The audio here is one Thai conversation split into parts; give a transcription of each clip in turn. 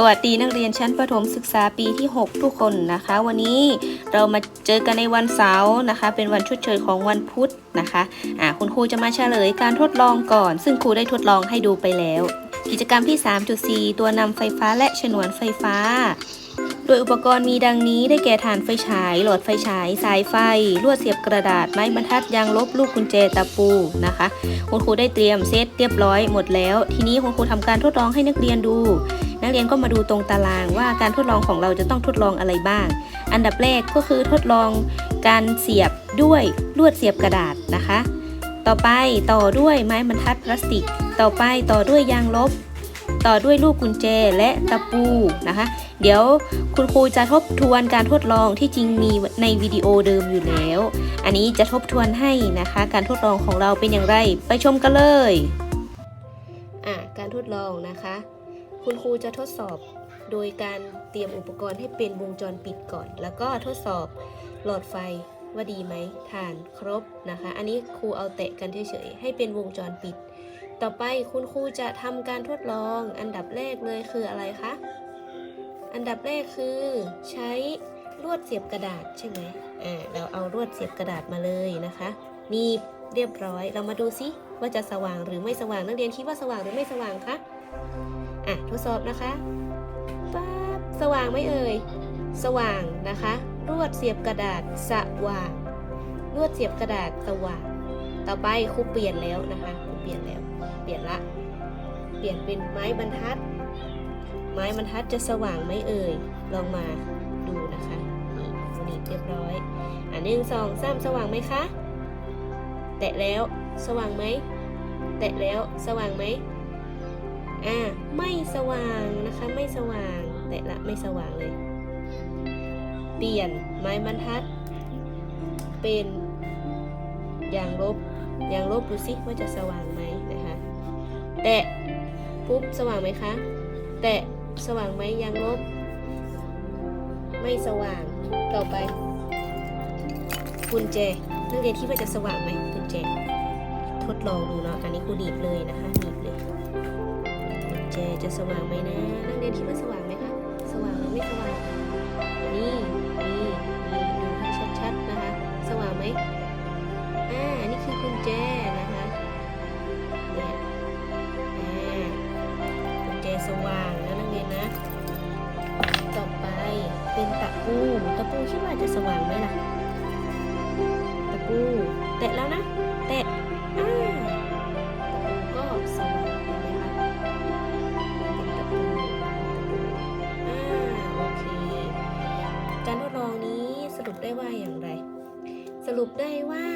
สวัสดีนักเรียนชั้นประถมศึกษาปีที่ 6 ทุกคนนะคะ วันนี้เรามาเจอกันในวันเสาร์นะคะ เป็นวันชดเชยของวันพุธนะคะอ่าคุณครูจะมาเฉลยการทดลองก่อน ซึ่งครูได้ทดลองให้ดูไปแล้ว กิจกรรมที่ 3.4 ตัวนำไฟฟ้าและฉนวนไฟฟ้า โดยอุปกรณ์มีดังนี้ได้แก่ฐานไฟฉาย หลอดไฟฉาย สายไฟ ลวดเสียบกระดาษ ไม้บรรทัด ยางลบ ลูกกุญแจ ตะปูนะคะ คุณครูได้เตรียมเซตเรียบร้อยหมดแล้ว ทีนี้คุณครูทำการทดลองให้นักเรียนดู นักเรียนก็มาดูตรงตารางว่าการทดลองของเราจะต้องทดลองอะไรบ้าง อันดับแรกก็คือทดลองการเสียบด้วยลวดเสียบกระดาษนะคะ ต่อไปต่อด้วยไม้บรรทัดพลาสติก ต่อไปต่อด้วยยางลบ ต่อด้วยลูกกุญแจและตะปูนะคะ เดี๋ยวคุณครูจะทบทวนการทดลองที่จริงมีในวิดีโอเดิมอยู่แล้ว อันนี้จะทบทวนให้นะคะ การทดลองของเราเป็นอย่างไร ไปชมกันเลย อะการทดลองนะคะ คุณครูจะทดสอบโดยการเตรียมอุปกรณ์ให้เป็นวงจรปิดก่อน แล้วก็ทดสอบหลอดไฟว่าดีไหมฐานครบนะคะ อันนี้ครูเอาแตะกันเฉยๆให้เป็นวงจรปิด ต่อไปคุณครูจะทำการทดลอง อันดับแรกเลยคืออะไรคะ อันดับแรกคือใช้ลวดเสียบกระดาษใช่ไหมอ่าเราเอาลวดเสียบกระดาษมาเลยนะคะหนีบเรียบร้อย เรามาดูซิว่าจะสว่างหรือไม่สว่างนักเรียนคิดว่าสว่างหรือไม่สว่างคะ อะทดสอบนะคะป๊าบสว่างไหมเอ่ย สว่างนะคะลวดเสียบกระดาษสว่างลวดเสียบกระดาษสว่าง ต่อไปครูเปลี่ยนแล้วนะคะครูเปลี่ยนแล้ว เปลี่ยนละ เปลี่ยนเป็นไม้บรรทัด ไม้บรรทัดจะสว่างไหมเอ่ย ลองมาดูนะคะนี่สนิทเรียบร้อย อะหนึ่งสองสามสว่างไหมคะ แตะแล้วสว่างไหม แตะแล้วสว่างไหมอ่า สว่างนะคะ ไม่สว่าง แตะละไม่สว่างเลย เปลี่ยนไม้บรรทัด เป็นยางลบยางลบดูสิว่าจะสว่างไหมนะคะ แตะปุ๊บสว่างไหมคะ แตะสว่างไหมยางลบ ไม่สว่างต่อไปกุญแจนักเรียนที่ว่าจะสว่างไหมกุญแจ ทดลองดูเนาะอันนี้ครูดีบเลยนะคะดีบ จะสว่างไหมนะนักเรียนคิดว่าสว่างไหมคะ สว่างหรือไม่สว่าง นี่นี่นี่ดูให้ชัดๆนะคะ สว่างไหมอ่า นี่คือกุญแจนะคะเนี่ยอ่ากุญแจสว่างนะนักเรียนนะ ต่อไปเป็นตะปู ตะปูคิดว่าจะสว่างไหมล่ะ ตะปู แตะแล้วนะ รุปได้ว่า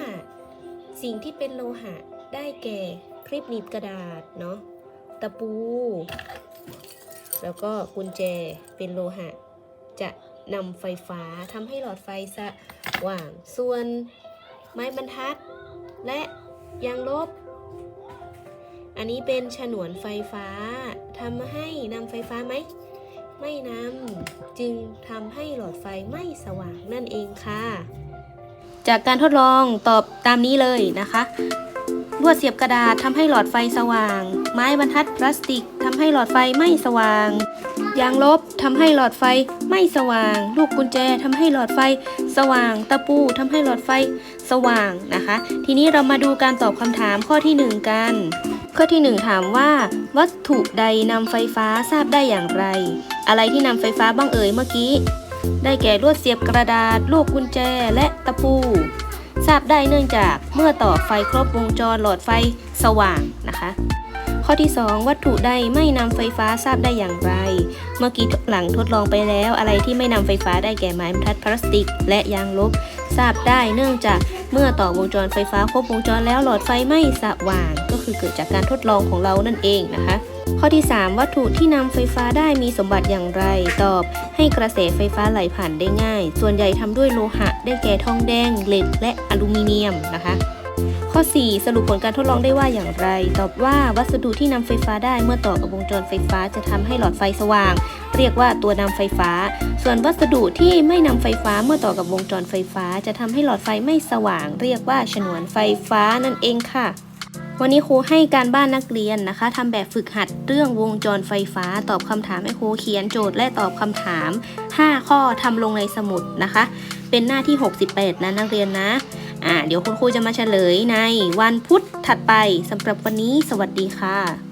สิ่งที่เป็นโลหะได้แก่คลิปหนีบกระดาษเนาะตะปู แล้วก็กุญแจเป็นโลหะ จะนำไฟฟ้าทำให้หลอดไฟสว่าง ส่วนไม้บรรทัด และยางลบ อันนี้เป็นฉนวนไฟฟ้าทำให้นำไฟฟ้าไหม ไม่นำจึงทำให้หลอดไฟไม่สว่างนั่นเองค่ะ จากการทดลองตอบตามนี้เลยนะคะลวดเสียบกระดาษทำให้หลอดไฟสว่าง ไม้บรรทัดพลาสติกทำให้หลอดไฟไม่สว่าง ยางลบทำให้หลอดไฟไม่สว่าง ลูกกุญแจทำให้หลอดไฟสว่าง ตะปูทำให้หลอดไฟสว่างนะคะ ทีนี้เรามาดูการตอบคำถามข้อที่หนึ่งกัน ข้อที่หนึ่งถามว่า วัตถุใดนำไฟฟ้าทราบได้อย่างไร อะไรที่นำไฟฟ้าบ้างเอ่ยเมื่อกี้ ได้แก่ลวดเสียบกระดาษ ลูกกุญแจ และตะปู ทราบได้เนื่องจากเมื่อต่อไฟครบวงจรหลอดไฟสว่างนะคะ ข้อที่ 2 วัตถุใดไม่นำไฟฟ้าทราบได้อย่างไร เมื่อกี้หลังทดลองไปแล้ว อะไรที่ไม่นำไฟฟ้าได้แก่ไม้บรรทัดพลาสติก และยางลบ ทราบได้เนื่องจากเมื่อต่อวงจรไฟฟ้าครบวงจรแล้วหลอดไฟไม่สว่าง ก็คือเกิดจากการทดลองของเรานั่นเองนะคะข้อที่ 3 วัตถุที่นำไฟฟ้าได้มีสมบัติอย่างไร ตอบ ให้กระแสไฟฟ้าไหลผ่านได้ง่าย ส่วนใหญ่ทำด้วยโลหะ ได้แก่ทองแดง เหล็ก และอลูมิเนียมนะคะ ข้อ 4 สรุปผลการทดลองได้ว่าอย่างไร ตอบว่าวัสดุที่นำไฟฟ้าได้เมื่อต่อกับวงจรไฟฟ้าจะทำให้หลอดไฟสว่าง เรียกว่าตัวนำไฟฟ้า ส่วนวัสดุที่ไม่นำไฟฟ้าเมื่อต่อกับวงจรไฟฟ้า จะทำให้หลอดไฟไม่สว่าง เรียกว่าฉนวนไฟฟ้านั่นเองค่ะวันนี้ครูให้การบ้านนักเรียนนะคะทำแบบฝึกหัดเรื่องวงจรไฟฟ้า ตอบคำถามให้ครูเขียนโจทย์และตอบคำถาม 5 ข้อทำลงในสมุดนะคะ เป็นหน้าที่ 68 นะนักเรียนนะ่าเดี๋ยวคุณครูจะมาเฉลยในวันพุธถัดไปสำหรับวันนี้สวัสดีค่ะ